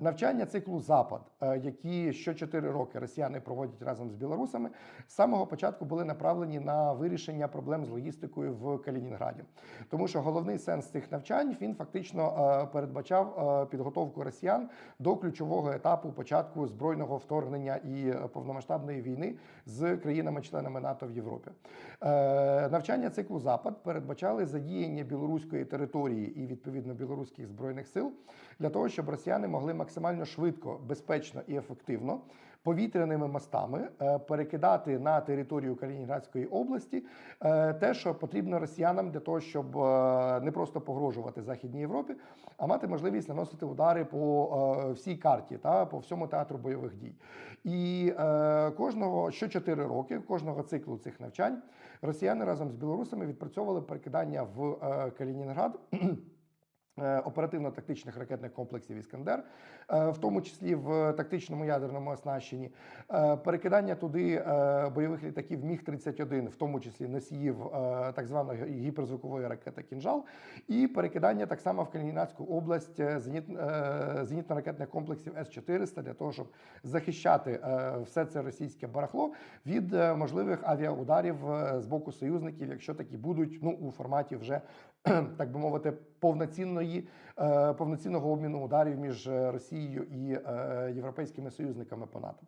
Навчання циклу Запад, е, які що 4 роки росіяни проводять разом з білорусами, з самого початку були направлені на вирішення проблем з логістикою в Калінінграді. Тому що головний сенс цих навчань він фактично е, передбачав е, підготовку росіян до ключового етапу початку збройного вторгнення і повномасштабної війни з країнами-членами НАТО в Європі. Навчання циклу Запад передбачали задіяння білоруської території і відповідно білоруських збройних сил для того, щоб росіяни могли максимально швидко, безпечно і ефективно повітряними мостами е, перекидати на територію Калінінградської області е, те, що потрібно росіянам для того, щоб е, не просто погрожувати Західній Європі, а мати можливість наносити удари по всій карті та по всьому театру бойових дій. І кожного що 4 роки, кожного циклу цих навчань, росіяни разом з білорусами відпрацьовували перекидання в Калінінград. е, Оперативно-тактичних ракетних комплексів Іскандер, е, в тому числі в тактичному ядерному оснащенні, Е, перекидання туди бойових літаків Міг 31 в тому числі носіїв так званої гіперзвукової ракети Кінжал, і перекидання так само в Калінінградську область зеніт- зенітно-ракетних комплексів С-400 для того, щоб захищати все це російське барахло від можливих авіаударів з боку союзників, якщо такі будуть ну у форматі вже так би мовити повноцінної е, повноцінного обміну ударів між е, Росією і е, європейськими союзниками по НАТО.